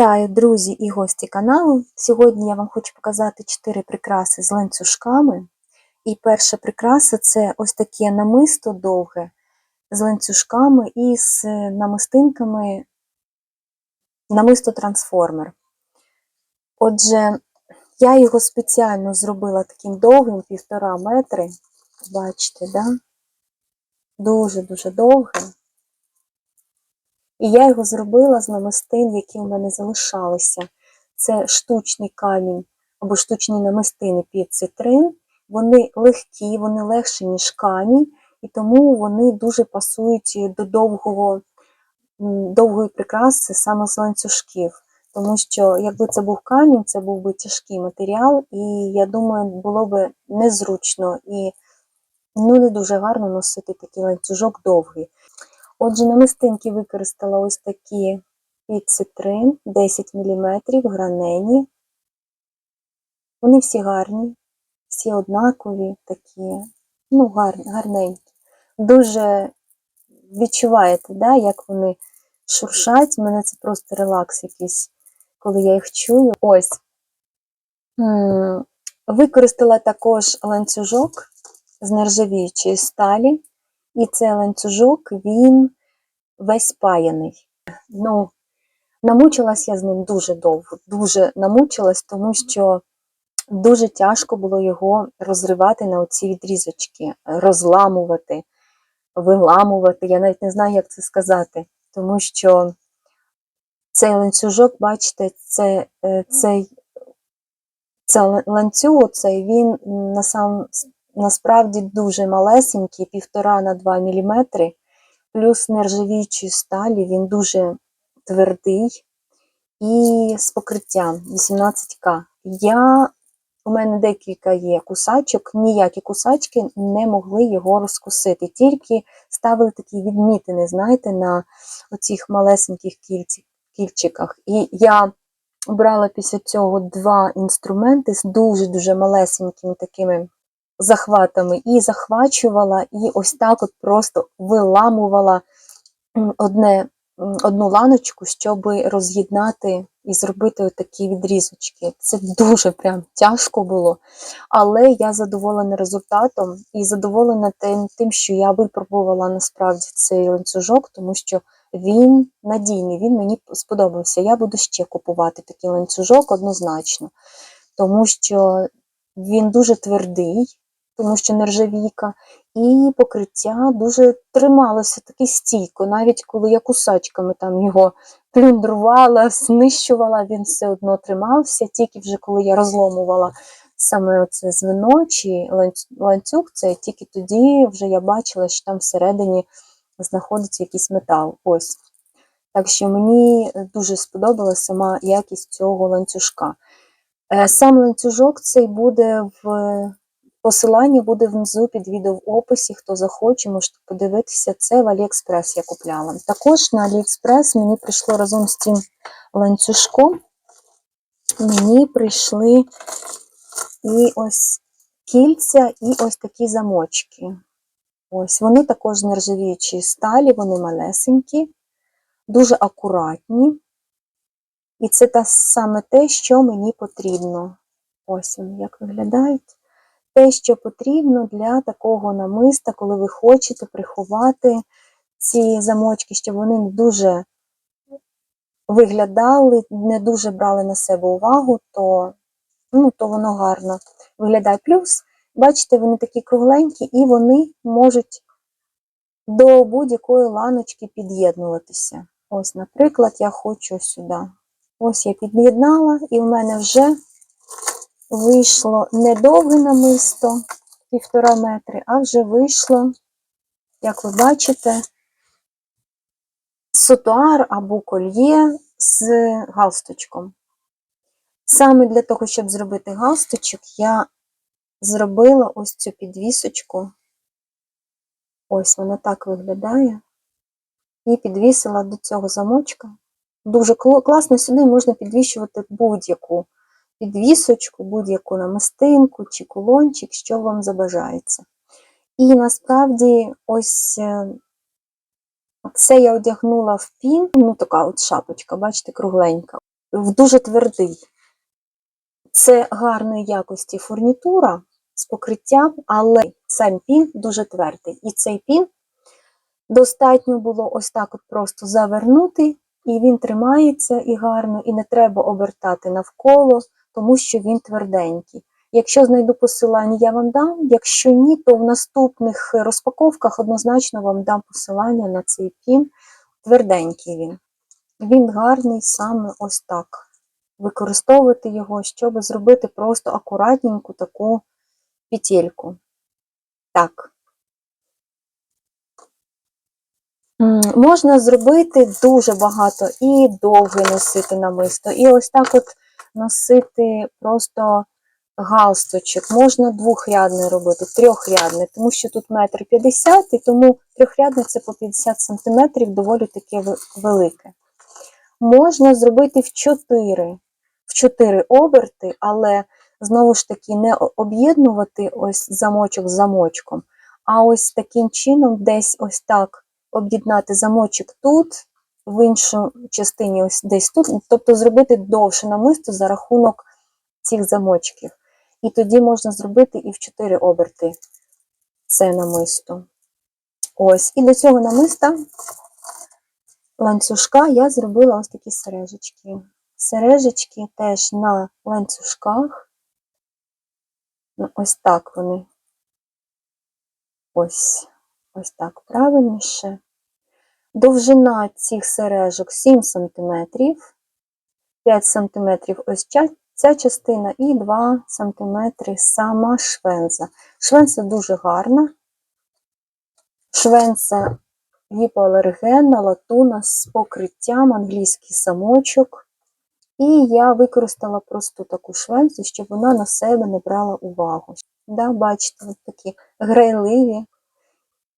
Вітаю, друзі і гості каналу. Сьогодні я вам хочу показати 4 прикраси з ланцюжками. І перша прикраса це ось таке намисто довге з ланцюжками і з намистинками намисто трансформер. Отже, я його спеціально зробила таким довгим, півтора метри. Бачите, да? Дуже-дуже довге. І я його зробила з намистин, які в мене залишалися. Це штучний камінь або штучні намистини під цитрин. Вони легкі, вони легші, ніж камінь, і тому вони дуже пасують до довгого, довгої прикраси саме з ланцюжків. Тому що, якби це був камінь, це був би тяжкий матеріал, і я думаю, було б незручно і ну, не дуже гарно носити такий ланцюжок довгий. Отже, намистинки використала ось такі під цитрин 10 мм, гранені. Вони всі гарні, всі однакові, такі, ну, гарненькі. Дуже відчуваєте, да, як вони шуршать. У мене це просто релакс якийсь, коли я їх чую. Ось. Використала також ланцюжок з нержавіючої сталі. І цей ланцюжок, він весь паяний. Ну, намучилась я з ним дуже довго, дуже намучилась, тому що дуже тяжко було його розривати на оці відрізочки, розламувати, виламувати. Я навіть не знаю, як це сказати, тому що цей ланцюжок, бачите, це, е, цей, цей ланцюг, цей, він на сам насправді дуже малесенький, півтора на 2 мм, плюс нержавіючої сталі, він дуже твердий і з покриттям 18К. Я, У мене декілька є кусачок, ніякі кусачки не могли його розкусити, тільки ставили такі відмітини, знаєте, на оцих малесеньких кільчиках. І я брала після цього два інструменти з дуже-дуже малесенькими такими захватами і захвачувала, і ось так от просто виламувала одне, одну ланочку, щоб роз'єднати і зробити такі відрізочки. Це дуже прям тяжко було. Але я задоволена результатом і задоволена тим, тим, що я випробувала насправді цей ланцюжок, тому що він надійний, він мені сподобався. Я буду ще купувати такий ланцюжок однозначно, тому що він дуже твердий тому що нержавійка, і покриття дуже трималося таки стійко, навіть коли я кусачками там його плюндрувала, знищувала, він все одно тримався, тільки вже коли я розломувала саме оце звено чи ланцюг, це тільки тоді вже я бачила, що там всередині знаходиться якийсь метал. Ось. Так що мені дуже сподобалася сама якість цього ланцюжка. Е, сам ланцюжок цей буде в Посилання буде внизу під відео в описі, хто захоче, можете подивитися, це в Аліекспрес я купляла. Також на Аліекспрес мені прийшло разом з цим ланцюжком, мені прийшли і ось кільця, і ось такі замочки. Ось, Вони також нержавіючі сталі, вони малесенькі, дуже акуратні. І це та саме те, що мені потрібно. Ось вони як виглядають те, що потрібно для такого намиста, коли ви хочете приховати ці замочки, щоб вони не дуже виглядали, не дуже брали на себе увагу, то ну, то воно гарно виглядає. Плюс, бачите, вони такі кругленькі, і вони можуть до будь-якої ланочки під'єднуватися. Ось, наприклад, я хочу сюди. Ось я під'єднала, і в мене вже вийшло не довге намисто, півтора метри, а вже вийшло, як ви бачите, сотуар або кольє з галстучком. Саме для того, щоб зробити галстучок, я зробила ось цю підвісочку. Ось вона так виглядає. І підвісила до цього замочка. Дуже класно сюди можна підвішувати будь-яку підвісочку, будь-яку намистинку чи кулончик, що вам забажається. І насправді, ось е, це я одягнула в пін, ну така от шапочка, бачите, кругленька. в дуже твердий. Це гарної якості фурнітура з покриттям, але сам пін дуже твердий. І цей пін достатньо було ось так от просто завернути, і він тримається і гарно, і не треба обертати навколо, тому що він тверденький. Якщо знайду посилання, я вам дам. Якщо ні, то в наступних розпаковках однозначно вам дам посилання на цей пін. Тверденький він. Він гарний саме ось так. Використовувати його, щоб зробити просто акуратненьку таку петельку. Так. Можна зробити дуже багато і довге носити намисто, і ось так от носити просто галстучок. Можна двохрядний робити, трьохрядний, тому що тут метр п'ятдесят, і тому трьохрядний це по 50 сантиметрів, доволі таке велике. Можна зробити в 4, в 4 оберти, але знову ж таки не об'єднувати ось замочок з замочком, а ось таким чином десь ось так об'єднати замочок тут, в іншу частині ось десь тут, тобто зробити довше намисто за рахунок цих замочків. І тоді можна зробити і в 4 оберти це намисто. Ось, і до цього намиста ланцюжка я зробила ось такі сережечки. Сережечки теж на ланцюжках. Ну, Ось так вони. Ось, ось так правильніше. Довжина цих сережок 7 см, 5 см ось ця, частина і 2 см сама швенза. Швенза дуже гарна. Швенза гіпоалергенна, латуна з покриттям, англійський самочок. І я використала просту таку швензу, щоб вона на себе не брала увагу. Да, бачите, такі грайливі.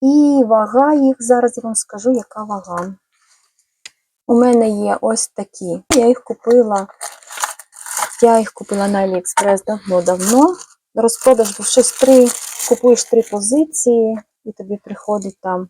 І вага їх, зараз я вам скажу, яка вага. У мене є ось такі. Я їх купила, я їх купила на AliExpress давно-давно. Розпродаж був щось три, купуєш три позиції, і тобі приходить там.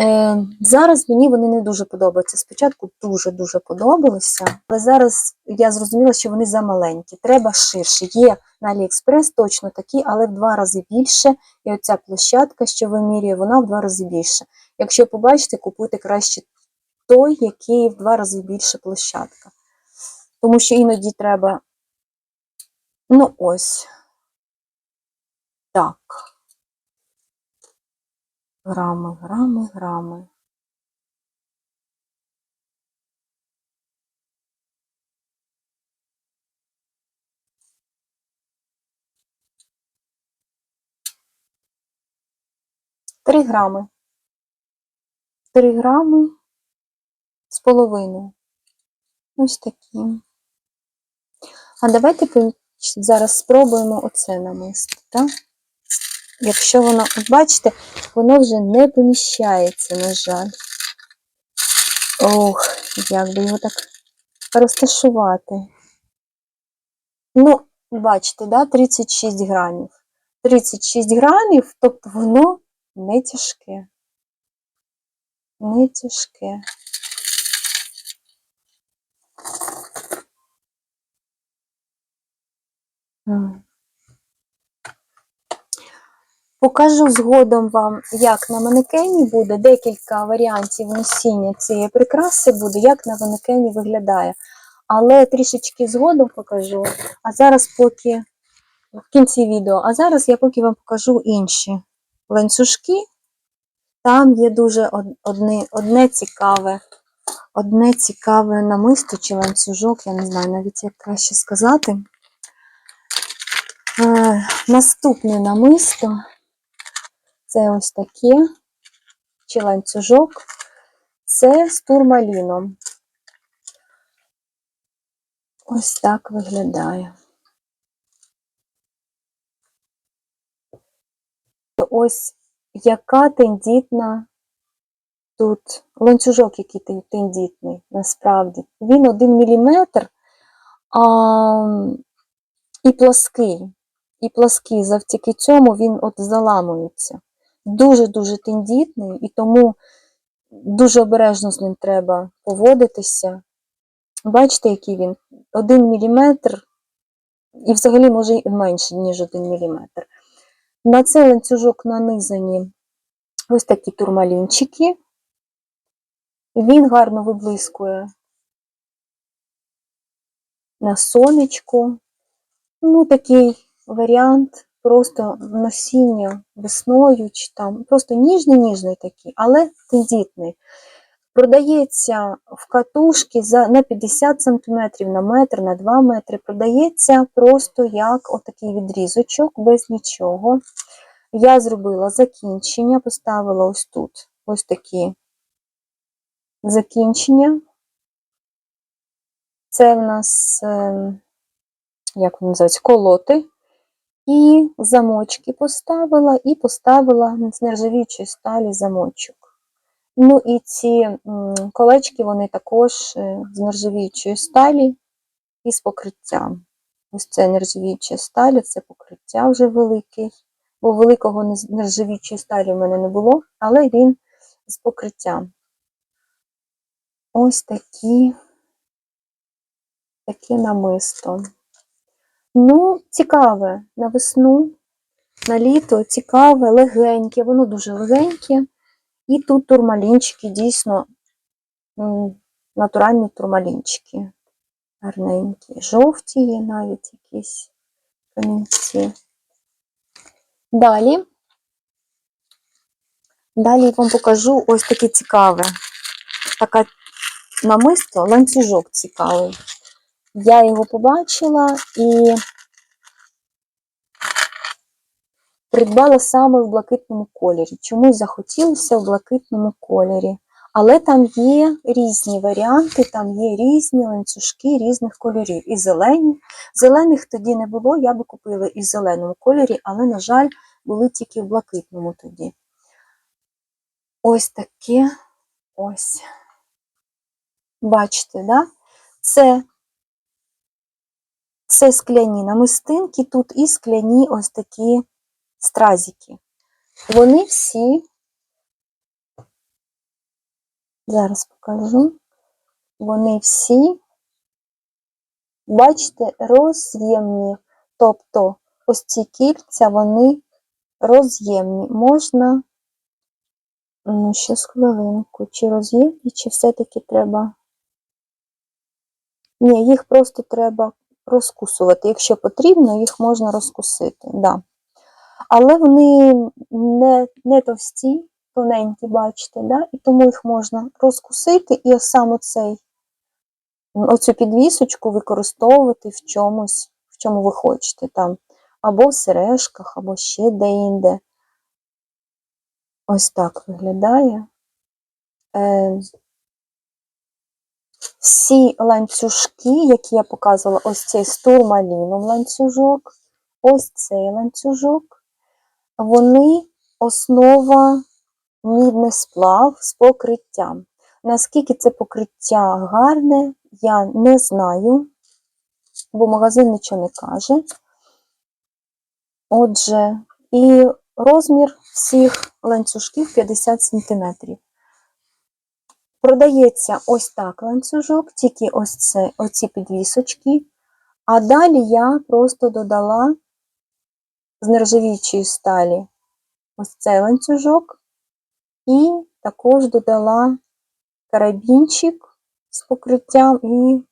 Е, зараз мені вони не дуже подобаються. Спочатку дуже-дуже подобалися, але зараз я зрозуміла, що вони замаленькі. Треба ширше. Є на AliExpress точно такі, але в два рази більше. І оця площадка, що вимірює, вона в два рази більше. Якщо побачите, купуйте краще той, який в два рази більше площадка. Тому що іноді треба. Ну, ось. Так. Грами, грами, грами. Три грами. Три грами з половиною. Ось такі. А давайте зараз спробуємо оце намисто, так? Якщо воно, бачите, воно вже не поміщається, на жаль. Ох, як би його так розташувати. Ну, бачите, да, 36 грамів. 36 грамів, тобто воно не тяжке. Не тяжке. М. Покажу згодом вам, як на манекені буде, декілька варіантів носіння цієї прикраси буде, як на манекені виглядає. Але трішечки згодом покажу. А зараз поки в кінці відео, а зараз я поки вам покажу інші ланцюжки. Там є дуже одне, одне цікаве, одне цікаве намисто чи ланцюжок, я не знаю навіть як краще сказати. Е, наступне намисто це ось таке, чи ланцюжок, це з турмаліном. Ось так виглядає. Ось яка тендітна тут ланцюжок, який тендітний, насправді. Він один міліметр а, і плоский. І плоский. Завдяки цьому він от заламується. Дуже-дуже тендітний, і тому дуже обережно з ним треба поводитися. Бачите, який він? Один міліметр, і взагалі може і менше, ніж один міліметр. На цей ланцюжок нанизані ось такі турмалінчики. Він гарно виблискує на сонечку. Ну, такий варіант просто носіння весною, чи там просто ніжний-ніжний такий, але тендітний. Продається в катушки за, на 50 см, на метр, на 2 метри. Продається просто як отакий відрізочок, без нічого. Я зробила закінчення, поставила ось тут ось такі закінчення. Це в нас, е, як вони колоти. І замочки поставила, і поставила з нержавіючої сталі замочок. Ну і ці колечки, вони також е, з нержавіючої сталі і з покриттям. Ось це нержавіюча сталь, це покриття вже великий. Бо великого нержавіючої сталі в мене не було, але він з покриттям. Ось такі, таке намисто. Ну, цікаве на весну, на літо, цікаве, легеньке, воно дуже легеньке. І тут турмалінчики, дійсно натуральні турмалінчики. Гарненькі. Жовті є навіть якісь камінці. Далі. Далі я вам покажу ось таке цікаве. Така намисто, ланцюжок цікавий. Я його побачила і придбала саме в блакитному кольорі. Чомусь захотілося в блакитному кольорі. Але там є різні варіанти, там є різні ланцюжки різних кольорів. І зелені. Зелених тоді не було, я би купила і в зеленому кольорі, але, на жаль, були тільки в блакитному тоді. Ось таке ось. Бачите, да? Це, це скляні намистинки, тут і скляні ось такі стразики. Вони всі, зараз покажу, вони всі, бачите, роз'ємні. Тобто ось ці кільця, вони роз'ємні. Можна, ну, ще з хвилинку, чи роз'ємні, чи все-таки треба. Ні, їх просто треба розкусувати. Якщо потрібно, їх можна розкусити. Да. Але вони не, не товсті, тоненькі, бачите, да? і тому їх можна розкусити і саме цей, оцю підвісочку використовувати в чомусь, в чому ви хочете. Там, або в сережках, або ще де-інде. Ось так виглядає. Е, всі ланцюжки, які я показувала, ось цей з турмаліном ланцюжок, ось цей ланцюжок, вони основа мідний сплав з покриттям. Наскільки це покриття гарне, я не знаю, бо магазин нічого не каже. Отже, і розмір всіх ланцюжків 50 см. Продається ось так ланцюжок, тільки ось це, оці підвісочки. А далі я просто додала з нержавіючої сталі ось цей ланцюжок, і також додала карабінчик з покриттям і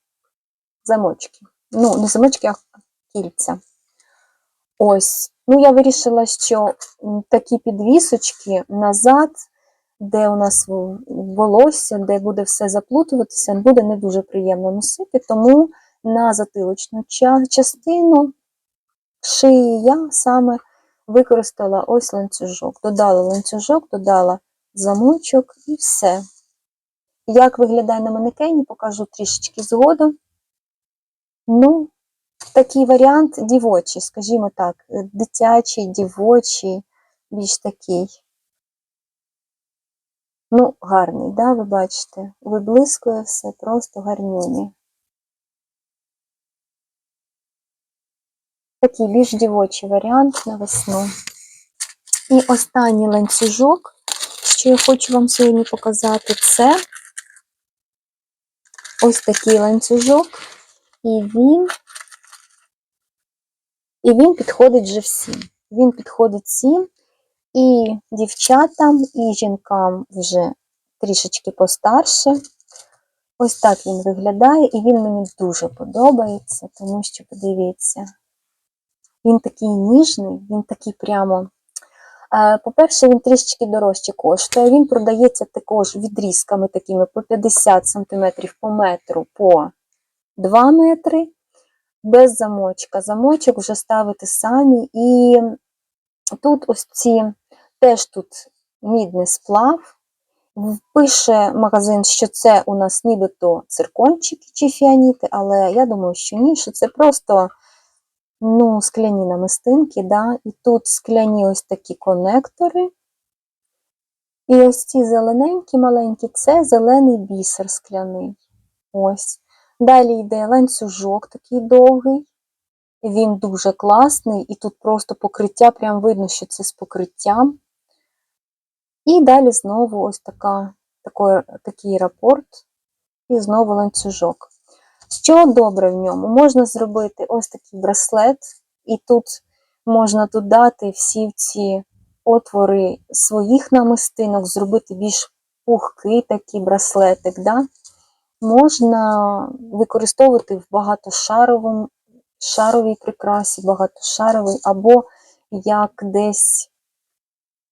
замочки. Ну, не замочки, а кільця. Ось. Ну, я вирішила, що такі підвісочки назад де у нас волосся, де буде все заплутуватися, буде не дуже приємно носити, тому на затилочну частину шиї я саме використала ось ланцюжок. Додала ланцюжок, додала замочок і все. Як виглядає на манекені, покажу трішечки згодом. Ну, такий варіант дівочий, скажімо так, дитячий, дівочий, більш такий. Ну, гарний, да, ви бачите? Виблискує все просто гарнюні. Такий більш дівочий варіант на весну. І останній ланцюжок, що я хочу вам сьогодні показати, це ось такий ланцюжок, і він, і він підходить вже всім. Він підходить всім, і дівчатам, і жінкам вже трішечки постарше. Ось так він виглядає, і він мені дуже подобається, тому що, подивіться, він такий ніжний, він такий прямо. Е, По-перше, він трішечки дорожче коштує. Він продається також відрізками такими по 50 см по метру по 2 метри, без замочка. Замочок вже ставите самі. І тут ось ці теж тут мідний сплав. Пише магазин, що це у нас нібито циркончики чи фіаніти, але я думаю, що ні, що це просто ну, скляні намистинки, да? і тут скляні ось такі конектори. І ось ці зелененькі маленькі це зелений бісер скляний. Ось. Далі йде ланцюжок такий довгий. Він дуже класний, і тут просто покриття, прям видно, що це з покриттям. І далі знову ось така, такий, такий рапорт, і знову ланцюжок. Що добре в ньому? Можна зробити ось такий браслет, і тут можна додати всі ці отвори своїх намистинок, зробити більш пухкий такий браслетик. Да? Можна використовувати в багатошаровому шаровій прикрасі, багатошаровий, або як десь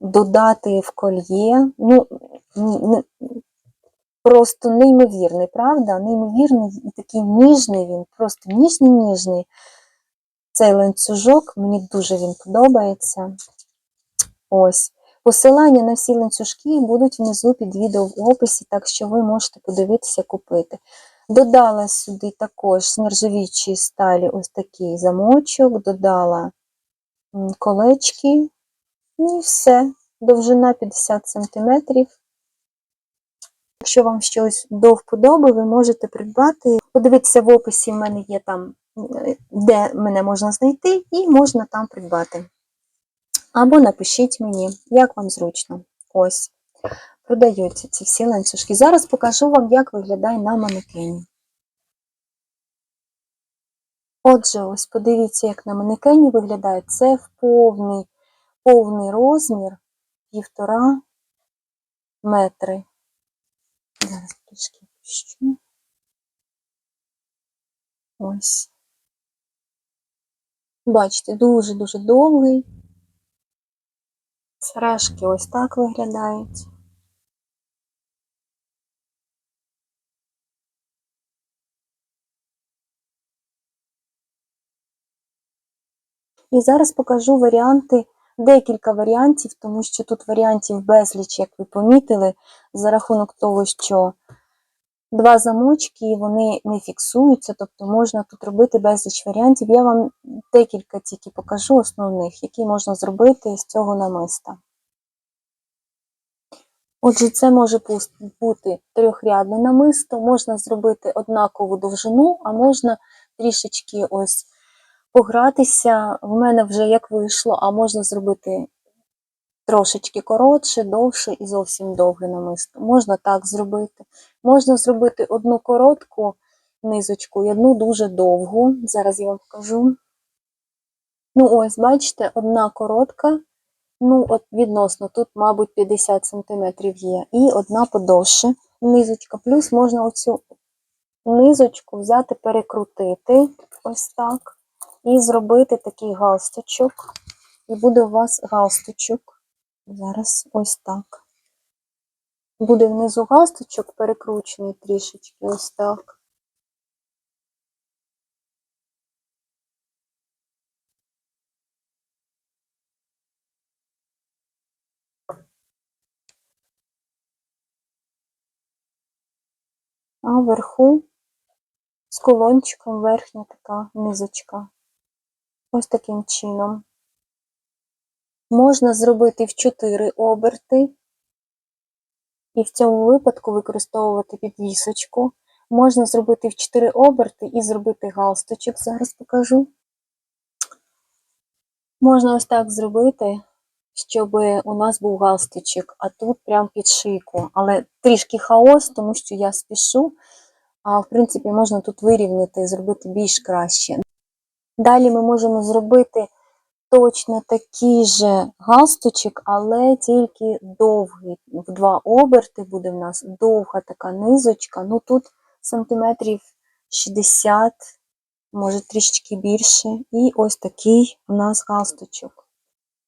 додати в кольє. Ну, просто неймовірний, правда? Неймовірний і такий ніжний він, просто ніжний-ніжний. Цей ланцюжок, мені дуже він подобається. Ось. Посилання на всі ланцюжки будуть внизу під відео в описі, так що ви можете подивитися, купити. Додала сюди також з нержавіючої сталі ось такий замочок, додала колечки, ну і все. Довжина 50 см. Якщо вам щось до вподоби, ви можете придбати. Подивитися в описі, в мене є там, де мене можна знайти, і можна там придбати. Або напишіть мені, як вам зручно. Ось, продаються ці всі ланцюжки. Зараз покажу вам, як виглядає на манекені. Отже, ось подивіться, як на манекені виглядає. Це в повний, повний розмір півтора метри. Зараз трішки пущу. Ось. Бачите, дуже-дуже довгий. Сережки ось так виглядають. І зараз покажу варіанти, декілька варіантів, тому що тут варіантів безліч, як ви помітили, за рахунок того, що два замочки, вони не фіксуються, тобто можна тут робити безліч варіантів. Я вам декілька тільки покажу основних, які можна зробити з цього намиста. Отже, це може бути трьохрядне намисто, можна зробити однакову довжину, а можна трішечки ось погратися. В мене вже як вийшло, а можна зробити трошечки коротше, довше і зовсім довге намисто. Можна так зробити. Можна зробити одну коротку низочку і одну дуже довгу. Зараз я вам покажу. Ну, ось, бачите, одна коротка. Ну, от відносно, тут, мабуть, 50 см є. І одна подовше низочка. Плюс можна оцю низочку взяти, перекрутити ось так. І зробити такий галстучок. І буде у вас галстучок. Зараз ось так. Буде внизу галстучок перекручений трішечки, ось так. А вверху з колончиком верхня така низочка. Ось таким чином. Можна зробити в 4 оберти, і в цьому випадку використовувати підвісочку. Можна зробити в 4 оберти і зробити галстучок, зараз покажу. Можна ось так зробити, щоб у нас був галстучок, а тут прям під шийку. Але трішки хаос, тому що я спішу. а в принципі можна тут вирівняти, зробити більш краще. Далі ми можемо зробити точно такий же галстучок, але тільки довгий. В два оберти буде в нас довга така низочка. Ну тут сантиметрів 60, може трішечки більше. І ось такий у нас галстучок.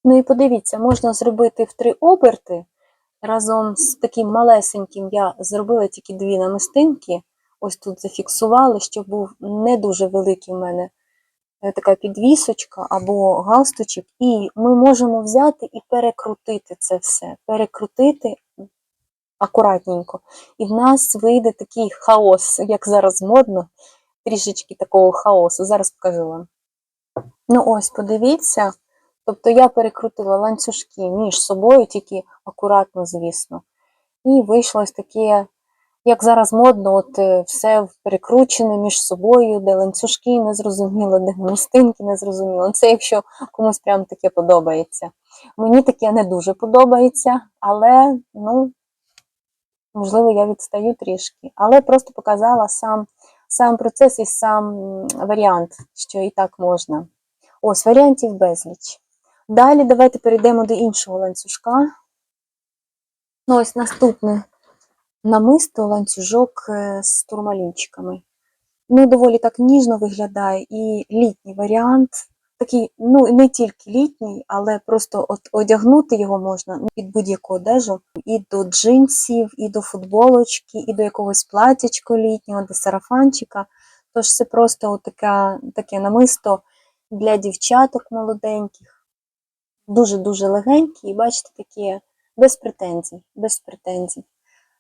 Ну і подивіться, можна зробити в три оберти. Разом з таким малесеньким я зробила тільки дві намистинки. Ось тут зафіксували, щоб був не дуже великий в мене така підвісочка або галстучок, і ми можемо взяти і перекрутити це все. Перекрутити акуратненько. І в нас вийде такий хаос, як зараз модно, трішечки такого хаосу. Зараз покажу вам. Ну ось, подивіться. Тобто я перекрутила ланцюжки між собою, тільки акуратно, звісно. І вийшло ось таке, як зараз модно, от е, все перекручене між собою, де ланцюжки не зрозуміло, де мостинки не зрозуміло. Це якщо комусь прям таке подобається. Мені таке не дуже подобається, але, ну, можливо, я відстаю трішки. Але просто показала сам, сам процес і сам варіант, що і так можна. Ось, варіантів безліч. Далі давайте перейдемо до іншого ланцюжка. Ну, ось наступне намисто ланцюжок е, з турмалінчиками. Ну, доволі так ніжно виглядає і літній варіант. Такий, ну, не тільки літній, але просто от одягнути його можна ну, під будь-яку одежу. І до джинсів, і до футболочки, і до якогось платячка літнього, до сарафанчика. Тож це просто от така, таке намисто для дівчаток молоденьких дуже-дуже легенькі, і бачите, такі без претензій, без претензій.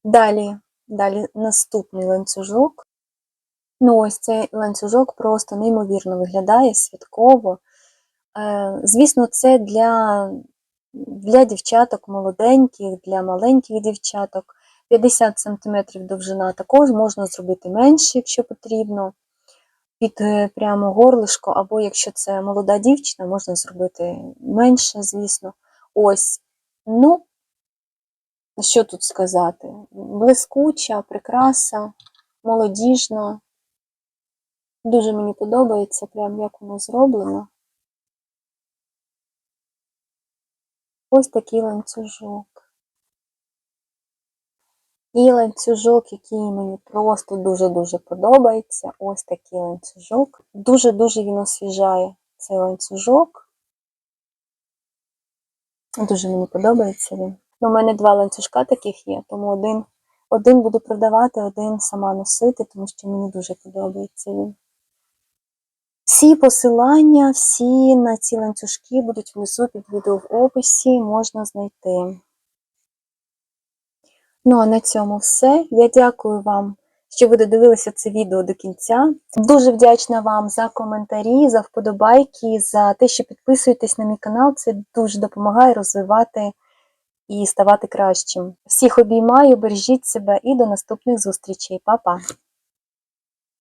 Далі, далі наступний ланцюжок. Ну, ось цей ланцюжок просто неймовірно виглядає святково. Е, звісно, це для, для дівчаток молоденьких, для маленьких дівчаток. 50 см довжина також можна зробити менше, якщо потрібно під е, прямо горлишко, або якщо це молода дівчина, можна зробити менше, звісно. Ось. Ну, що тут сказати? Блискуча, прикраса, молодіжна. Дуже мені подобається, прям як воно зроблено. Ось такий ланцюжок. І ланцюжок, який мені просто дуже-дуже подобається. Ось такий ланцюжок. Дуже-дуже він освіжає цей ланцюжок. Дуже мені подобається він. Ну, У мене два ланцюжка таких є, тому один, один буду продавати, один сама носити, тому що мені дуже подобається він. Всі посилання, всі на ці ланцюжки будуть внизу під відео в описі, можна знайти. Ну а на цьому все. Я дякую вам, що ви додивилися це відео до кінця. Дуже вдячна вам за коментарі, за вподобайки, за те, що підписуєтесь на мій канал. Це дуже допомагає розвивати і ставати кращим. Всіх обіймаю, бережіть себе і до наступних зустрічей. Па-па!